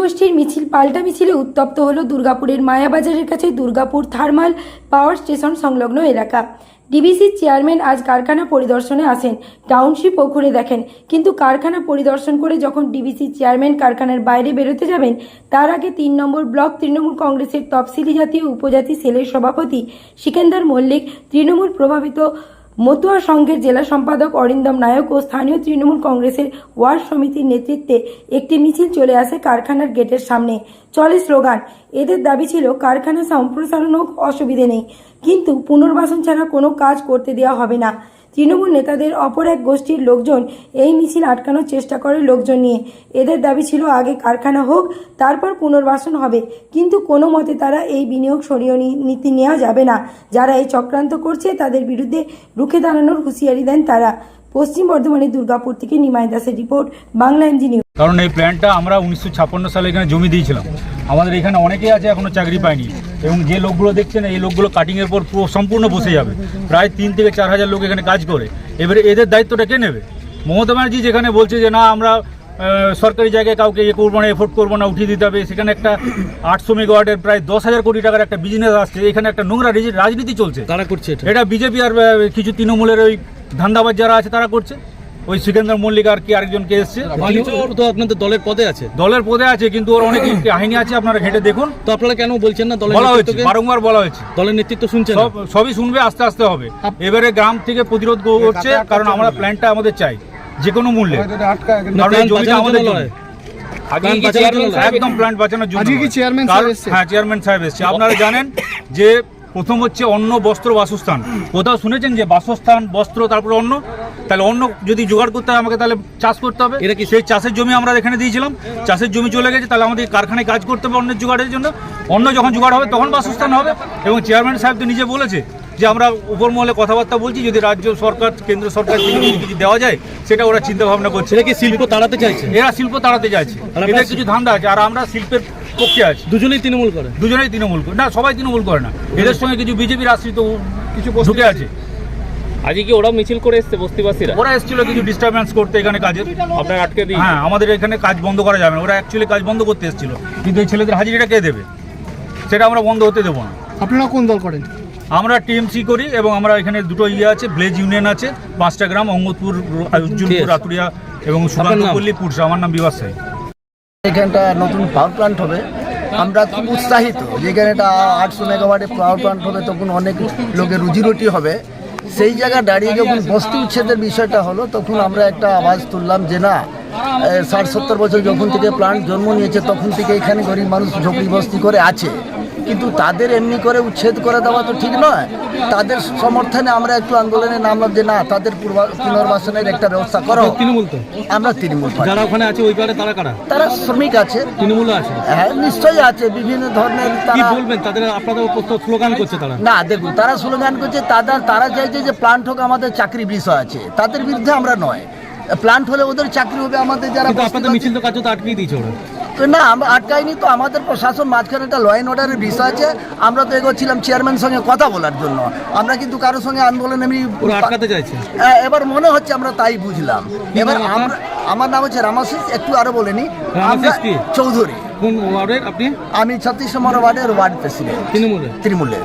গোষ্ঠীর মিছিল, পাল্টা মিছিলে উত্তপ্ত হল দুর্গাপুরের মায়াবাজারের কাছে দুর্গাপুর থার্মাল পাওয়ার স্টেশন সংলগ্ন এলাকা। ডিবিসির চেয়ারম্যান আজ কারখানা পরিদর্শনে আসেন। টাউনশিপ ও ঘুরে দেখেন। কিন্তু কারখানা পরিদর্শন করে যখন ডিবিসি চেয়ারম্যান কারখানার বাইরে বেরোতে যাবেন, তার আগে তিন নম্বর ব্লক তৃণমূল কংগ্রেসের তফসিলি জাতীয় উপজাতি সেলের সভাপতি সিকেন্দার মল্লিক, তৃণমূল প্রভাবিত মতুয়া সংঘের জেলা সম্পাদক অরিন্দম নায়ক ও স্থানীয় তৃণমূল কংগ্রেসের ওয়ার্ড সমিতির নেতৃত্বে একটি মিছিল চলে আসে কারখানার গেটের সামনে। চলে স্লোগান, এদের দাবি ছিল কারখানা সম্প্রসারণ হোক, অসুবিধে নেই। কিন্তু পুনর্বাসন ছাড়া কোনো কাজ করতে দেওয়া হবে না। তৃণমূল নেতাদের অপর এক গোষ্ঠীর লোকজন এই মিছিল আটকানোর চেষ্টা করে লোকজন নিয়ে। এদের দাবি ছিল, আগে কারখানা হোক, তারপর পুনর্বাসন হবে। কিন্তু কোনো মতে তারা এই বিনিয়োগ সরিয়ে নীতি নেওয়া যাবে না। যারা এই চক্রান্ত করছে, তাদের বিরুদ্ধে রুখে দাঁড়ানোর হুঁশিয়ারি দেন তারা। পশ্চিম বর্ধমানের দুর্গাপুর থেকে নিমাই দাসের রিপোর্ট, বাংলা নিউজ। কারণ এই প্ল্যানটা আমরা উনিশশো ছাপ্পান্ন সালে এখানে জমি দিয়েছিলাম। আমাদের এখানে অনেকেই আছে এখনও চাকরি পায়নি। এবং যে লোকগুলো দেখছেন এই লোকগুলো কাটিংয়ের পর পুরো সম্পূর্ণ বসে যাবে। প্রায় তিন থেকে চার হাজার লোক এখানে কাজ করে। এবারে এদের দায়িত্বটা কে নেবে? মমতা ব্যানার্জি যেখানে বলছে যে না আমরা সরকারি জায়গায় কাউকে ইয়ে করব না এফোর্ট করব না উঠিয়ে দিতে হবে। সেখানে একটা আটশো মেগাওয়াটের প্রায় দশ হাজার কোটি টাকার একটা বিজনেস আসছে। এখানে একটা নোংরা রাজনীতি চলছে। তারা করছে এটা। এটা বিজেপি আর কিছু তৃণমূলের ওই ধান্দাবাজ যারা আছে তারা করছে। ওই সিকেন্দ্র মল্লিক আর কি আরেকজন কে এসছে তো আপনাদের দলের পদে আছে। দলের পদে আছে কিন্তু ওর অনেক কাহিনী আছে আপনারা ঘেটে দেখুন। তো আপনারা কেন বলছেন না দলের বলা হয়েছে বারংবার বলা হয়েছে। দলের নেতৃত্ব শুনছেন সবই শুনবে আস্তে আস্তে হবে। এবারে গ্রাম থেকে প্রতিরোধ করছে কারণ আমরা প্ল্যানটা আমাদের চাই যে কোনো মূল্যে। কারণ এই জমিটা আমাদের। একদম প্ল্যান বাঁচানোর জন্য? হ্যাঁ চেয়ারম্যান সাহেব এসছে। আপনারা জানেন যে প্রথম হচ্ছে অন্ন বস্ত্র বাসস্থান। কোথাও শুনেছেন যে বাসস্থান বস্ত্র তারপর অন্ন? তাহলে অন্য যদি জোগাড় করতে হয় আমাকে তাহলে চাষ করতে হবে। এটা কি- সেই চাষের জমি আমরা এখানে দিয়েছিলাম? চাষের জমি চলে গেছে তাহলে আমাদের কারখানায় কাজ করতে হবে অন্যের জোগাড়ের জন্য। অন্য যখন জোগাড় হবে তখন বাসস্থান হবে। এবং চেয়ারম্যান সাহেব তো নিজে বলেছে যে আমরা উপর মহলে কথাবার্তা বলছি যদি রাজ্য সরকার কেন্দ্র সরকার থেকে কিছু দেওয়া যায় সেটা ওরা চিন্তা ভাবনা করছে। সেটা কি শিল্প তাড়াতে চাইছে? এরা শিল্প তাড়াতে চাইছে। এদের কিছু ধান্দা আছে আর আমরা শিল্পের পক্ষে আছি। দুজনেই তৃণমূল করে? দুজনেই তৃণমূল করে। না সবাই তৃণমূল করে না। এদের সঙ্গে কিছু বিজেপির আশ্রিত কিছু ঢুকে আছে। আজকে কি ওরা মিছিল করে এসছে বস্তিবাসীরা? ওরা এসেছিল কিছু ডিস্টারবেন্স করতে এখানে কাজের। আপনার আটকে দিই হ্যাঁ আমাদের এখানে কাজ বন্ধ করা যাবে না। ওরা অ্যাকচুয়ালি কাজ বন্ধ করতে এসেছিল। কিন্তু এই ছেলেদের হাজিরিটা কে দেবে? সেটা আমরা বন্ধ হতে দেবো না। আপনারা কোন দল করেন? আমরা টিএমসি করি এবং আমরা এখানে দুটো ইয়ে আছে ব্লেজ ইউনিয়ন আছে পাঁচটা গ্রাম অঙ্গতপুর উজ্জ্বলপুর ঠিক আতুরিয়া এবং? সুকান্তপল্লী পুরসা। আমার নাম বিবাস এখানটা নতুন পাওয়ার প্ল্যান্ট হবে। আমরা খুব উৎসাহিত যেখানে এটা আটশো মেগাওয়াটের পাওয়ার প্ল্যান্ট হবে। তখন অনেক লোকের রুজিরুটি হবে। সেই জায়গায় দাঁড়িয়ে যখন বস্তি উচ্ছেদের বিষয়টা হলো, তখন আমরা একটা আওয়াজ তুললাম যে না ষাট সত্তর বছর যখন থেকে প্লান্ট জন্ম নিয়েছে, তখন থেকে এখানে গরিব মানুষ ঝুঁকি বস্তি করে আছে। কিন্তু তাদের এমনি করে উচ্ছেদ করে দেওয়া তো ঠিক নয়। তাদের সমর্থনে আমরা একটু আন্দোলনে নামলাম যে না তাদের পূর্বা- পুনর্বাসনের একটা ব্যবস্থা করো। তৃণমূল তো? আমরা তৃণমূল যারা ওখানে আছে ওই পারে তারা কারা? তারা শ্রমিক আছে। তৃণমূলও আছে? হ্যাঁ নিশ্চয়ই আছে। বিভিন্ন ধরনের তারা বলবেন? তাদের আপনাদের স্লোগান করছে তারা। না দেখুন তারা স্লোগান করছে তাদের তারা চাইছে যে প্লান্ট হোক আমাদের চাকরি বিষয় আছে। তাদের বিরুদ্ধে আমরা নয়। প্লান্ট হলে ওদের চাকরি হবে আমাদের যারা আপনাদের মিছিল তো কাজ তো আটকেই দিয়েছে ওরা। তো না আমরা আটকাইনি তো আমাদের প্রশাসন মাঝখানে একটা ল অ্যান্ড অর্ডারের বিষয় আছে। আমরা তো এগোচ্ছিলাম চেয়ারম্যান সঙ্গে কথা বলার জন্য। আমরা কিন্তু কারোর সঙ্গে আন্দোলন এমনি ওরা আটকাতে চাইছে। হ্যাঁ, এবার মনে হচ্ছে আমরা তাই বুঝলাম। এবার আমরা আমার নাম হচ্ছে রামাশিস একটু আরও বলেনি চৌধুরী। কোন ওয়ার্ডের আপনি? আমি ছত্রিশ নম্বর ওয়ার্ডের ওয়ার্ড প্রেসিডেন্ট তৃণমূলের। তৃণমূলের।